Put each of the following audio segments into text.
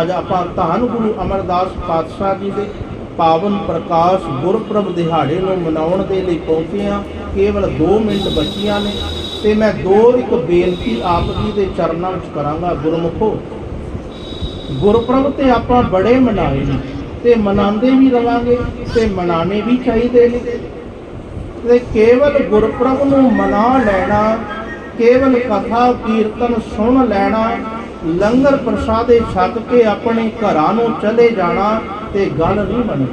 ਅੱਜ ਆਪਾਂ ਧੰਨ ਗੁਰੂ ਅਮਰਦਾਸ ਪਾਤਸ਼ਾਹ ਜੀ ਦੇ ਪਾਵਨ ਪ੍ਰਕਾਸ਼ ਗੁਰਪ੍ਰਭ ਦਿਹਾੜੇ ਨੂੰ ਮਨਾਉਣ ਦੇ ਲਈ ਪਹੁੰਚੇ ਹਾਂ। ਕੇਵਲ 2 ਮਿੰਟ ਬਚੀਆਂ ਨੇ ਤੇ ਮੈਂ ਦੋ ਇੱਕ ਬੇਨਤੀ ਆਪ ਜੀ ਦੇ ਚਰਨਾਂ ਵਿੱਚ ਕਰਾਂਗਾ ਗੁਰਮੁਖੋ। ਗੁਰਪ੍ਰਭ ਤੇ ਆਪਾਂ ਬੜੇ ਮਨਾਏ ਨੇ ਤੇ ਮਨਾਉਂਦੇ ਵੀ ਰਵਾਂਗੇ ਤੇ ਮਨਾਣੇ ਵੀ ਚਾਹੀਦੇ ਨੇ। ਤੇ ਕੇਵਲ ਗੁਰਪ੍ਰਭ ਨੂੰ ਮਨਾ ਲੈਣਾ, ਕੇਵਲ ਕਥਾ ਕੀਰਤਨ ਸੁਣ ਲੈਣਾ ਲੰਗਰ ਪ੍ਰਸ਼ਾਦੇ ਛਕ ਕੇ ਆਪਣੇ ਘਰਾਂ ਨੂੰ ਚਲੇ ਜਾਣਾ ਤੇ ਗੱਲ ਨਹੀਂ ਬਣਨੀ।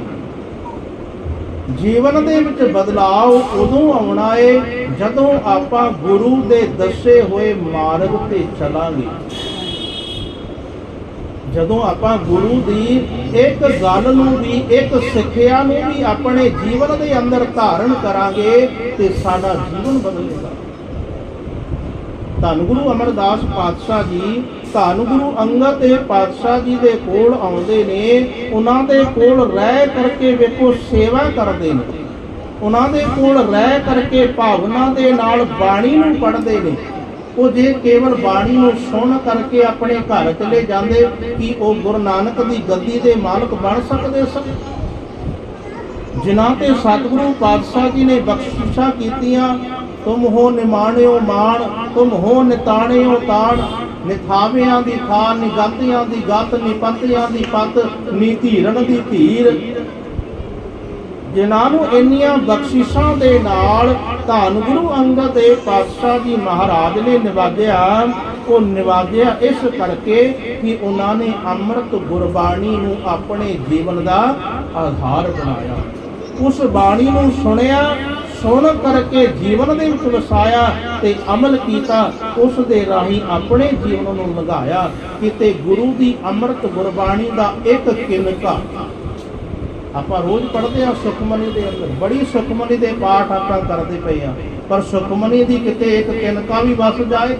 ਜੀਵਨ ਦੇ ਵਿੱਚ ਬਦਲਾਅ ਉਦੋਂ ਆਉਣਾ ਏ ਜਦੋਂ ਆਪਾਂ ਗੁਰੂ ਦੇ ਦੱਸੇ ਹੋਏ ਮਾਰਗ ਤੇ ਚੱਲਾਂਗੇ। ਜਦੋਂ ਆਪਾਂ ਗੁਰੂ ਦੀ ਇੱਕ ਗੱਲ ਨੂੰ ਵੀ, ਇੱਕ ਸਿੱਖਿਆ ਨੂੰ ਵੀ ਆਪਣੇ ਜੀਵਨ ਦੇ ਅੰਦਰ ਧਾਰਨ ਕਰਾਂਗੇ ਤੇ ਸਾਡਾ ਜੀਵਨ ਬਦਲੇਗਾ। ਧੰਨ ਗੁਰੂ ਅਮਰਦਾਸ ਪਾਤਸ਼ਾਹ ਜੀ ਧੰਨ ਗੁਰੂ ਅੰਗਦ ਦੇਵ ਪਾਤਸ਼ਾਹ ਜੀ ਦੇ ਕੋਲ ਆਉਂਦੇ ਨੇ, ਉਹਨਾਂ ਦੇ ਕੋਲ ਰਹਿ ਕਰਕੇ ਵੇਖੋ ਸੇਵਾ ਕਰਦੇ ਨੇ। ਉਹਨਾਂ ਦੇ ਕੋਲ ਰਹਿ ਕਰਕੇ ਭਾਵਨਾ ਦੇ ਨਾਲ ਬਾਣੀ ਨੂੰ ਪੜ੍ਹਦੇ ਨੇ। ਉਹ ਜੇ ਕੇਵਲ ਬਾਣੀ ਨੂੰ ਸੁਣ ਕਰਕੇ ਆਪਣੇ ਘਰ ਚਲੇ ਜਾਂਦੇ, ਕਿ ਉਹ ਗੁਰੂ ਨਾਨਕ ਦੀ ਗੱਦੀ ਦੇ ਮਾਲਕ ਬਣ ਸਕਦੇ ਸਨ? ਜਿਨ੍ਹਾਂ ਤੇ ਸਤਿਗੁਰੂ ਪਾਤਸ਼ਾਹ ਜੀ ਨੇ ਬਖਸ਼ਿਸ਼ਾਂ ਕੀਤੀਆਂ, ਤੁਮ ਹੋ ਨਿਮਾਣਿਓ ਮਾਣ, ਤੁਮ ਹੋ ਨਿਤਾਣਿਓ ਤਾਣ ਨਿਥਾਵਿਆਂ ਦੀ ਥਾ ਨਿਗਤਿਆਂ ਦੀ ਗਤ ਨਿਪੰਤਿਆਂ ਦੀ ਪਤ ਨੀ ਦੀ ਧੀਰ। ਜਿਨ੍ਹਾਂ ਨੂੰ ਇੰਨੀਆਂ ਬਖਸ਼ਿਸ਼ਾਂ ਦੇ ਨਾਲ ਧੰਨ ਗੁਰੂ ਅੰਗਦ ਦੇਵ ਪਾਤਸ਼ਾਹ ਜੀ ਮਹਾਰਾਜ ਨੇ ਨਿਵਾਜਿਆ, ਉਹ ਨਿਵਾਜਿਆ ਇਸ ਕਰਕੇ ਕਿ ਉਹਨਾਂ ਨੇ ਅੰਮ੍ਰਿਤ ਗੁਰਬਾਣੀ ਨੂੰ ਆਪਣੇ ਜੀਵਨ ਦਾ ਆਧਾਰ ਬਣਾਇਆ। ਉਸ ਬਾਣੀ ਨੂੰ ਸੁਣਿਆ ਸੁਣ ਕਰਕੇ ਜੀਵਨ ਦੇ ਵਿੱਚ ਵਸਾਇਆ ਤੇ ਅਮਲ ਕੀਤਾ, ਉਸ ਦੇ ਰਾਹੀਂ ਆਪਣੇ ਜੀਵਨ ਨੂੰ ਲੰਘਾਇਆ। ਕਿਤੇ ਗੁਰੂ ਦੀ ਅੰਮ੍ਰਿਤ ਗੁਰਬਾਣੀ ਦਾ ਇੱਕ ਕਿਨਕਾ। ਆਪਾਂ ਰੋਜ਼ ਪੜ੍ਹਦੇ ਹਾਂ ਸੁਖਮਨੀ ਦੇ ਅੰਦਰ। ਬੜੀ ਸੁਖਮਨੀ ਦੇ ਪਾਠ ਆਪਾਂ ਕਰਦੇ ਪਏ ਆ ਪਰ ਸੁਖਮਨੀ ਦੀ ਕਿਤੇ ਇੱਕ ਕਿਨਕਾ ਵੀ ਵਸ ਜਾਏ।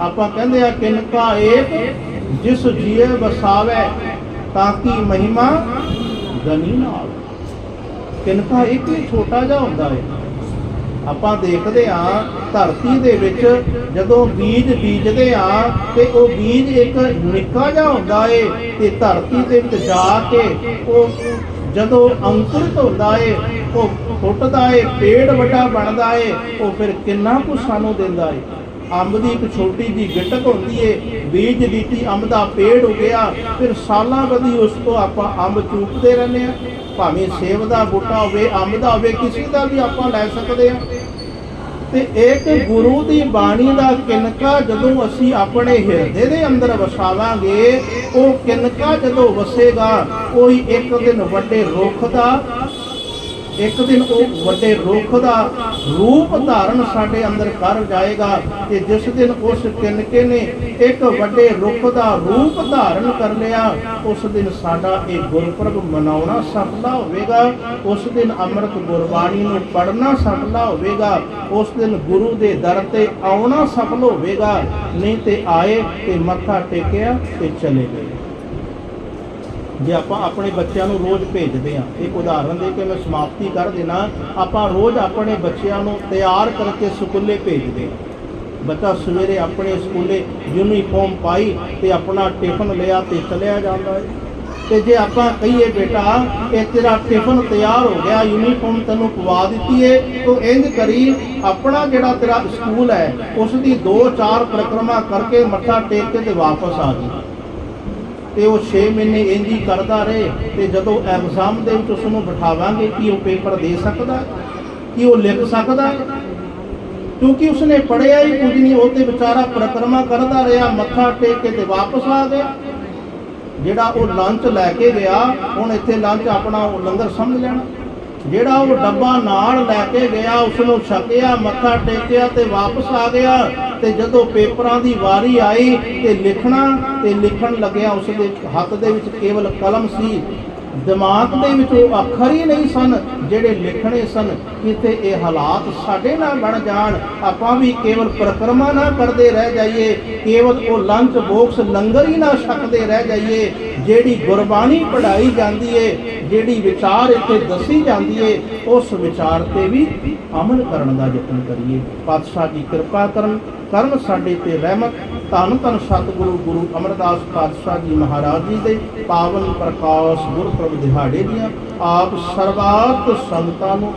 ਆਪਾਂ ਕਹਿੰਦੇ ਆ ਕਿਨਕਾ ਏਕ, ਜਿਸ ਜੀਏ ਵਸਾਵੇ, ਤਾਂ ਕੀ ਮਹਿਮਾ ਗਨੀ ਨਾਲ। ਕਿਨਕਾ ਇੱਕ ਛੋਟਾ ਜਿਹਾ ਹੁੰਦਾ ਹੈ। ਆਪਾਂ ਦੇਖਦੇ ਆ ਧਰਤੀ ਦੇ ਵਿੱਚ ਜਦੋਂ ਬੀਜ ਬੀਜਦੇ ਆ ਤੇ ਉਹ ਬੀਜ ਇੱਕ ਨਿੱਕਾ ਜਿਹਾ ਹੁੰਦਾ ਏ ਤੇ ਧਰਤੀ ਦੇ ਵਿੱਚ ਜਾ ਕੇ ਉਹ ਜਦੋਂ ਅੰਕੁਰਿਤ ਹੁੰਦਾ ਏ, ਉਹ ਫੁੱਟਦਾ ਏ, ਪੇੜ ਵੱਡਾ ਬਣਦਾ ਏ, ਉਹ ਫਿਰ ਕਿੰਨਾ ਕੁ ਸਾਨੂੰ ਦਿੰਦਾ ਏ। ਅੰਬ ਦੀ ਇੱਕ ਛੋਟੀ ਜੀ ਗਿੱਟਕ ਹੁੰਦੀ ਏ, ਬੀਜ ਦਿੱਤੀ ਅੰਬ ਦਾ ਪੇੜ ਉਗਿਆ, ਫਿਰ ਸਾਲਾਂ ਬਦੀ ਉਸ ਤੋਂ ਆਪਾਂ ਅੰਬ ਚੂਪਦੇ ਰਹਿੰਦੇ ਆ ਭਾਵੇਂ ਸੇਬ ਦਾ ਬੂਟਾ ਹੋਵੇ, ਅੰਬ ਦਾ ਹੋਵੇ, ਕਿਸੇ ਦਾ ਵੀ ਆਪਾਂ ਲੈ ਸਕਦੇ ਆ ਤੇ ਇੱਕ ਗੁਰੂ ਦੀ ਬਾਣੀ ਦਾ ਕਿਨਕਾ ਜਦੋਂ ਅਸੀਂ ਆਪਣੇ ਹਿਰਦੇ ਦੇ ਅੰਦਰ ਵਸਾਵਾਂਗੇ, ਉਹ ਕਿਨਕਾ ਜਦੋਂ ਵਸੇਗਾ, ਕੋਈ ਇੱਕ ਦਿਨ ਵੱਡੇ ਰੁੱਖ ਦਾ ਇੱਕ ਦਿਨ ਉਹ ਵੱਡੇ ਰੁੱਖ ਦਾ ਰੂਪ ਧਾਰਨ ਸਾਡੇ ਅੰਦਰ ਕਰ ਜਾਏਗਾ ਤੇ ਜਿਸ ਦਿਨ ਉਸ ਕਿਨਕੇ ਨੇ ਇੱਕ ਵੱਡੇ ਰੁੱਖ ਦਾ ਰੂਪ ਧਾਰਨ ਕਰ ਲਿਆ, ਉਸ ਦਿਨ ਸਾਡਾ ਇਹ ਗੁਰਪੁਰਬ ਮਨਾਉਣਾ ਸਫਲਾ ਹੋਵੇਗਾ, ਉਸ ਦਿਨ ਅੰਮ੍ਰਿਤ ਗੁਰਬਾਣੀ ਨੂੰ ਪੜ੍ਹਨਾ ਸਫਲਾ ਹੋਵੇਗਾ, ਉਸ ਦਿਨ ਗੁਰੂ ਦੇ ਦਰ ਤੇ ਆਉਣਾ ਸਫਲ ਹੋਵੇਗਾ, ਨਹੀਂ ਤੇ ਆਏ ਤੇ ਮੱਥਾ ਟੇਕਿਆ ਤੇ ਚਲੇ ਗਏ। ਜੇ ਆਪਾਂ ਆਪਣੇ ਬੱਚਿਆਂ ਨੂੰ ਰੋਜ਼ ਭੇਜਦੇ ਆ ਇੱਕ ਉਦਾਹਰਨ ਦੇ ਕੇ ਮੈਂ ਸਮਾਪਤੀ ਕਰ ਦੇਣਾ ਆਪਾਂ ਰੋਜ਼ ਆਪਣੇ ਬੱਚਿਆਂ ਨੂੰ ਤਿਆਰ ਕਰਕੇ ਸਕੂਲੇ ਭੇਜਦੇ ਆ ਬੱਚਾ ਸਵੇਰੇ ਆਪਣੇ ਸਕੂਲੇ ਯੂਨੀਫਾਰਮ ਪਾਈ ਤੇ ਆਪਣਾ ਟਿਫਨ ਲਿਆ ਤੇ ਚਲਿਆ ਜਾਂਦਾ ਹੈ। ਤੇ ਜੇ ਆਪਾਂ ਕਹੀਏ, ਬੇਟਾ, ਇਹ ਤੇਰਾ ਟਿਫਨ ਤਿਆਰ ਹੋ ਗਿਆ ਯੂਨੀਫਾਰਮ ਤੈਨੂੰ ਪਵਾ ਦਿੱਤੀ ਏ ਤੂੰ ਇੰਜ ਕਰੀ, ਆਪਣਾ ਜਿਹੜਾ ਤੇਰਾ ਸਕੂਲ ਹੈ ਉਸ ਦੀ 2-4 ਪ੍ਰਕਰਮਾ ਕਰਕੇ ਮੱਥਾ ਟੇਕ ਕੇ ਤੇ ਵਾਪਸ ਆ ਜੀ ਤੇ ਉਹ 6 ਮਹੀਨੇ ਇੰਜ ਹੀ ਕਰਦਾ ਰਹੇ ਤੇ ਜਦੋਂ ਐਗਜ਼ਾਮ ਦੇ ਵਿੱਚ ਉਸ ਨੂੰ ਬਿਠਾਵਾਂਗੇ ਕਿ ਉਹ ਪੇਪਰ ਦੇ ਸਕਦਾ ਹੈ? ਕਿ ਉਹ ਲਿਖ ਸਕਦਾ, ਕਿਉਂਕਿ ਉਸਨੇ ਪੜਿਆ ਹੀ ਕੁਝ ਨਹੀਂ ਉਹ ਤੇ ਵਿਚਾਰਾ ਪ੍ਰਕਰਮਾ ਕਰਦਾ ਰਿਹਾ, ਮੱਥਾ ਟੇਕ ਕੇ ਤੇ ਵਾਪਸ ਆ ਗਿਆ ਜਿਹੜਾ ਉਹ ਲੰਚ ਲੈ ਕੇ ਗਿਆ, ਹੁਣ ਇੱਥੇ ਲੰਚ ਆਪਣਾ ਉਹ ਲੰਗਰ ਸਮਝ ਲੈਣਾ ਜਿਹੜਾ ਉਹ ਡੱਬਾ ਨਾਲ ਲੈ ਕੇ ਗਿਆ ਉਸ ਨੂੰ ਛਕਿਆ, ਮੱਥਾ ਟੇਕਿਆ ਤੇ ਵਾਪਸ ਆ ਗਿਆ ਤੇ ਜਦੋਂ ਪੇਪਰਾਂ ਦੀ ਵਾਰੀ ਆਈ ਤੇ ਲਿਖਣਾ ਤੇ ਲਿਖਣ ਲੱਗਿਆ ਉਸ ਦੇ ਹੱਥ ਦੇ ਵਿੱਚ ਕੇਵਲ ਕਲਮ ਸੀ। ਦਿਮਾਗ ਦੇ ਵਿੱਚ ਉਹ ਅੱਖਰ ਹੀ ਨਹੀਂ ਸਨ ਜਿਹੜੇ ਲਿਖਣੇ ਸਨ ਕਿਤੇ ਇਹ ਹਾਲਾਤ ਸਾਡੇ ਨਾਲ ਬਣ ਜਾਣ। ਆਪਾਂ ਵੀ ਕੇਵਲ ਪ੍ਰਕਰਮਾ ਨਾ ਕਰਦੇ ਰਹਿ ਜਾਈਏ। ਕੇਵਲ ਉਹ ਲੰਚ ਬੋਕਸ ਲੰਗਰ ਹੀ ਨਾ ਛਕਦੇ ਰਹਿ ਜਾਈਏ। ਜਿਹੜੀ ਗੁਰਬਾਣੀ ਪੜਾਈ ਜਾਂਦੀ ਏ ਜਿਹੜੀ ਵਿਚਾਰ ਇੱਥੇ ਦੱਸੀ ਜਾਂਦੀ ਏ, ਉਸ ਵਿਚਾਰ ਤੇ ਵੀ ਅਮਲ ਕਰਨ ਦਾ ਯਤਨ ਕਰੀਏ। ਪਾਤਸ਼ਾਹ ਜੀ ਕਿਰਪਾ ਕਰਨ ਕਰਨ ਸਾਡੇ ਤੇ ਰਹਿਮਤ। ਧੰਨ ਧੰਨ ਸਤਿਗੁਰੂ ਗੁਰੂ ਅਮਰਦਾਸ ਪਾਤਸ਼ਾਹ ਜੀ ਮਹਾਰਾਜ ਜੀ ਦੇ ਪਾਵਨ ਪ੍ਰਕਾਸ਼ ਗੁਰਪੁਰਬ ਦਿਹਾੜੇ ਦੀਆਂ, ਆਪ ਸਰਬਾਤ ਸੰਗਤਾਂ ਨੂੰ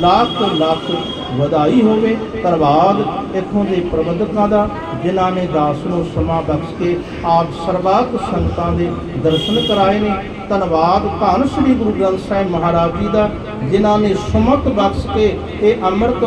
ਲੱਖ ਲੱਖ ਵਧਾਈ ਹੋਵੇ ਧੰਨਵਾਦ ਇੱਥੋਂ ਦੇ ਪ੍ਰਬੰਧਕਾਂ ਦਾ, ਜਿਨ੍ਹਾਂ ਨੇ ਦਾਸ ਨੂੰ ਸਮਾਂ ਬਖਸ਼ ਕੇ ਆਪ ਸਰਬਾਤ ਸੰਗਤਾਂ ਦੇ ਦਰਸ਼ਨ ਕਰਾਏ ਨੇ, ਧੰਨਵਾਦ ਧੰਨ ਸ੍ਰੀ ਗੁਰੂ ਗ੍ਰੰਥ ਸਾਹਿਬ ਮਹਾਰਾਜ ਜੀ ਦਾ, ਜਿਨ੍ਹਾਂ ਨੇ ਸੁਮਤ ਬਖਸ਼ ਕੇ ਇਹ ਅੰਮ੍ਰਿਤ